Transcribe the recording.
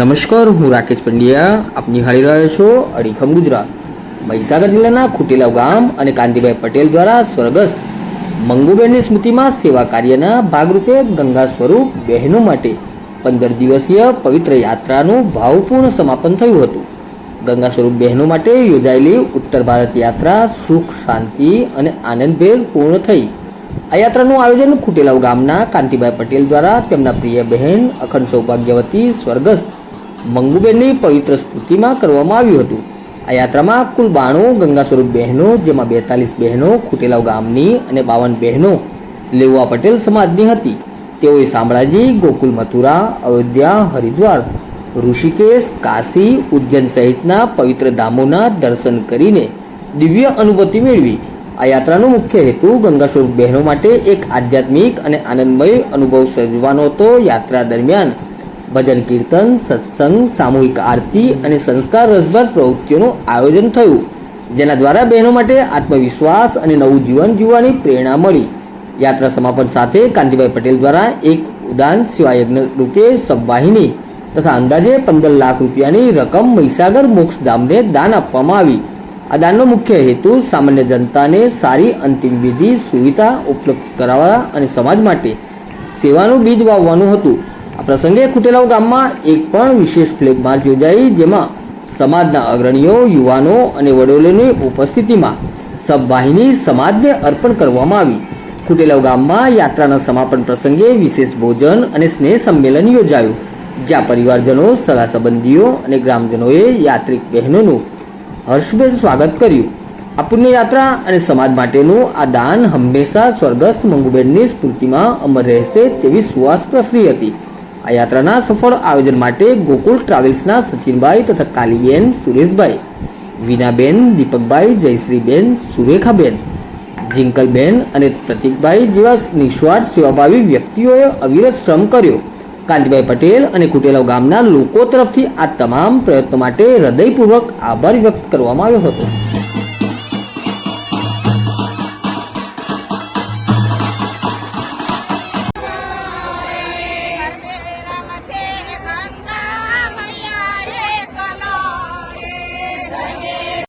નમસ્કાર, હું રાકેશ પંડ્યા. આપ નિહાળી રહ્યો છો અડીખમ ગુજરાત. મહીસાગર જિલ્લાના ખુટેલાવ ગામ અને કાંતિભાઈ પટેલ દ્વારા સ્વર્ગસ્થ મંગુબેનની સ્મૃતિમાં સેવા કાર્યના ભાગરૂપે ગંગા સ્વરૂપ બહેનો માટે પંદર દિવસીય પવિત્ર યાત્રાનું ભાવપૂર્ણ સમાપન થયું હતું. ગંગા સ્વરૂપ બહેનો માટે યોજાયેલી ઉત્તર ભારત યાત્રા સુખ, શાંતિ અને આનંદભેર પૂર્ણ થઈ. આ યાત્રાનું આયોજન ખુટેલાવ ગામના કાંતિભાઈ પટેલ દ્વારા તેમના પ્રિય બહેન, અખંડ સૌભાગ્યવતી સ્વર્ગસ્થ મંગુબેનની પવિત્ર સ્મૃતિમાં કરવામાં આવ્યું હતું. આ યાત્રામાં કુલ બાણું ગંગા સ્વરૂપ બહેનો, જેમાં બેતાલીસ બહેનો, ખુટેલાવ ગામની અને બાવન બહેનો લેવા પટેલ સમાજની હતી. તેઓએ શામળાજી, ગોકુલ મથુરા, અયોધ્યા, હરિદ્વાર, ઋષિકેશ, કાશી, ઉજ્જૈન સહિતના પવિત્ર ધામોના દર્શન કરીને દિવ્ય અનુભૂતિ મેળવી. આ યાત્રાનો મુખ્ય હેતુ ગંગા સ્વરૂપ બહેનો માટે એક આધ્યાત્મિક અને આનંદમય અનુભવ સર્જવાનો હતો. યાત્રા દરમિયાન ભજન, કીર્તન, સત્સંગ, સામૂહિક આરતી અને સંસ્કાર રસભર પ્રવૃત્તિઓનું આયોજન થયું, જેના દ્વારા બહેનો માટે આત્મવિશ્વાસ અને નવું જીવન જીવવાની પ્રેરણા મળી. યાત્રા સમાપન સાથે કાંતિભાઈ પટેલ દ્વારા એક ઉદાન સેવાયજ્ઞ રૂપે સબવાહિની તથા અંદાજે પંદર લાખ રૂપિયાની રકમ મહીસાગર મોક્ષધામને દાન આપવામાં આવી. આ દાનનો મુખ્ય હેતુ સામાન્ય જનતાને સારી અંતિમ વિધિ, સુવિધા ઉપલબ્ધ કરાવવા અને સમાજ માટે સેવાનું બીજ વાવવાનું હતું. આ પ્રસંગે ખુટેલાવ ગામમાં એક પણ વિશેષ ફ્લેગ માર્ચ યોજાઈ જેમાં સમાજના અગ્રણીઓ, યુવાનો અને વડીલોની ઉપસ્થિતિમાં સબવાહિની સમાજને અર્પણ કરવામાં આવી. ખુટેલાવ ગામમાં યાત્રાના સમાપન પ્રસંગે વિશેષ ભોજન અને સ્નેહ સંમેલન યોજાયું. જ્યાં પરિવારજનો સગા સંબંધીઓ અને ગ્રામજનોએ યાત્રિક બહેનોનું હર્ષભેર સ્વાગત કર્યું. આ પુણ્યયાત્રા અને સમાજ માટેનું આ દાન હંમેશા સ્વર્ગસ્થ મંગુબેનની સ્મૃતિમાં અમર રહેશે તેવી સુવાસ પ્રસરી હતી. આ યાત્રાના સફળ આયોજન માટે ગોકુળ ટ્રાવેલ્સના સચિનભાઈ તથા કાલીબેન સુરેશભાઈ, વિનાબેન, દીપકભાઈ, જયશ્રીબેન, સુરેખાબેન જિંકલબેન અને પ્રતિકભાઈ જેવા નિસ્વાર્થ સેવાભાવી વ્યક્તિઓએ અવિરત શ્રમ કર્યો. કાંતિભાઈ પટેલ અને કુટેલાવ ગામના લોકો તરફથી આ તમામ પ્રયત્નો માટે હૃદયપૂર્વક આભાર વ્યક્ત કરવામાં આવ્યો હતો.